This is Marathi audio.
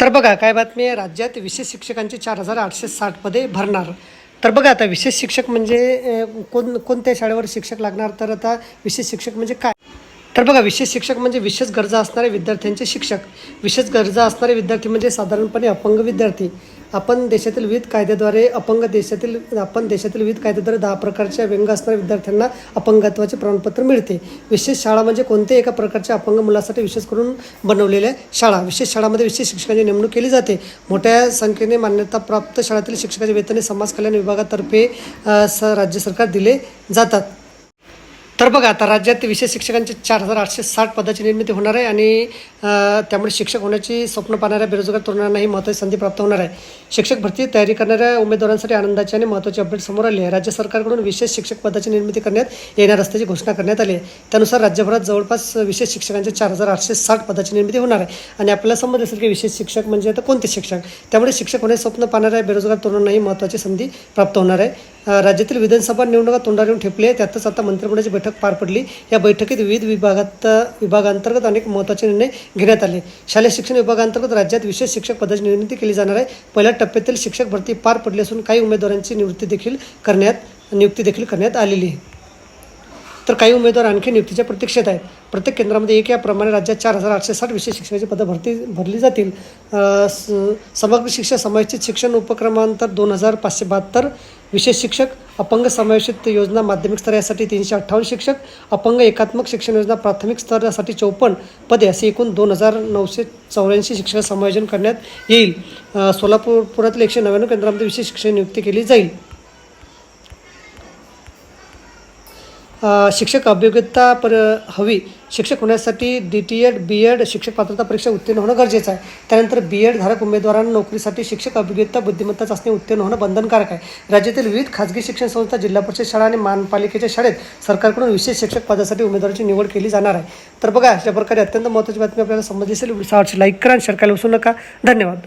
तर बघा काय बातमी आहे? राज्यात विशेष शिक्षकांचे चार हजार आठशे साठ पदे भरणार. तर बघा आता विशेष शिक्षक म्हणजे कोण कोणत्या शाळेवर शिक्षक लागणार? तर आता विशेष शिक्षक म्हणजे काय? तर बघा विशेष शिक्षक म्हणजे विशेष गरजा असणारे विद्यार्थ्यांचे शिक्षक. विशेष गरजा असणारे विद्यार्थी म्हणजे साधारणपणे अपंग विद्यार्थी. आपण देशातील विविध कायद्याद्वारे अपंग देशातील आपण देशातील विविध कायद्याद्वारे दहा प्रकारच्या व्यंग असणाऱ्या विद्यार्थ्यांना अपंगत्वाचे प्रमाणपत्र मिळते. विशेष शाळा म्हणजे कोणत्याही एका प्रकारच्या अपंग मुलासाठी विशेष करून बनवलेल्या शाळा. विशेष शाळामध्ये विशेष शिक्षकांची नेमणूक केली जाते. मोठ्या संख्येने मान्यताप्राप्त शाळेतील शिक्षकाचे वेतने समाज कल्याण विभागातर्फे स राज्य सरकार दिले जातात. तर बघा आता राज्यात विशेष शिक्षकांचे चार हजार आठशे साठ पदाची निर्मिती होणार आहे आणि त्यामुळे शिक्षक होण्याची स्वप्न पाहणाऱ्या बेरोजगार तरुणांनाही महत्त्वाची संधी प्राप्त होणार आहे. शिक्षक भरती तयारी करणाऱ्या उमेदवारांसाठी आनंदाची आणि महत्त्वाची अपडेट समोर आली आहे. राज्य सरकारकडून विशेष शिक्षक पदाची निर्मिती करण्यात येणार असल्याची घोषणा करण्यात आली आहे. त्यानुसार राज्यभरात जवळपास विशेष शिक्षकांचे चार हजार आठशे साठ पदाची निर्मिती होणार आहे. आणि आपल्याला समजलं असेल की विशेष शिक्षक म्हणजे आता कोणते शिक्षक? त्यामुळे शिक्षक होण्याचे स्वप्न पाहणाऱ्या बेरोजगार तरुणांनाही महत्त्वाची संधी प्राप्त होणार आहे. राज्यातील विधानसभा निवडणुका तोंडावर येऊन ठेपली. आहे त्यातच आता मंत्रिमंडळाची बैठक पार पडली. या बैठकीत विविध विभागात विभागांतर्गत अनेक महत्त्वाचे निर्णय घेण्यात आले. शालेय शिक्षण विभागांतर्गत राज्यात विशेष शिक्षक पदाची निर्मिती केली जाणार आहे. पहिल्या टप्प्यातील शिक्षक भरती पार पडली असून काही उमेदवारांची निवृत्ती देखील करण्यात नियुक्ती देखील करण्यात आलेली आहे. तर काही उमेदवार आणखी नियुक्तीच्या प्रतीक्षेत आहेत. प्रत्येक केंद्रामध्ये एक याप्रमाणे राज्यात चार हजार आठशे साठ विशेष शिक्षणाची पदं भरती भरली जातील. स- समग्र शिक्षण समावेशित शिक्षण उपक्रमांतर दोन हजार पाचशे बहात्तर विशेष शिक्षक अपंग समावेशित योजना माध्यमिक स्तरासाठी तीनशे अठ्ठावन्न शिक्षक अपंग एकात्मक शिक्षण योजना प्राथमिक स्तरासाठी चौपन्न पदे असे एकूण दोन हजार नऊशे चौऱ्याऐंशी शिक्षक समायोजन करण्यात येईल. सोलापूर पुरातील एकशे नव्याण्णव केंद्रामध्ये विशेष शिक्षण नियुक्ती केली जाईल. शिक्षक अभियोग्यता पर हवी. शिक्षक होण्यासाठी D T Ed B Ed शिक्षक पात्रता परीक्षा उत्तीर्ण होणं गरजेचं आहे. त्यानंतर बी एड धारक उमेदवारांना नोकरीसाठी शिक्षक अभियोग्यता बुद्धिमत्ता चाचणी उत्तीर्ण होणं बंधनकारक आहे. राज्यातील विविध खाजगी शिक्षण संस्था जिल्हा परिषद शाळा आणि महानपालिकेच्या शाळेत सरकारकडून विशेष शिक्षक पदासाठी उमेदवाराची निवड केली जाणार आहे. तर बघा अशा प्रकारे अत्यंत महत्त्वाची बातमी आपल्याला समजली असेल. लाईक करा आणि शेअर करायला विसरू नका. धन्यवाद.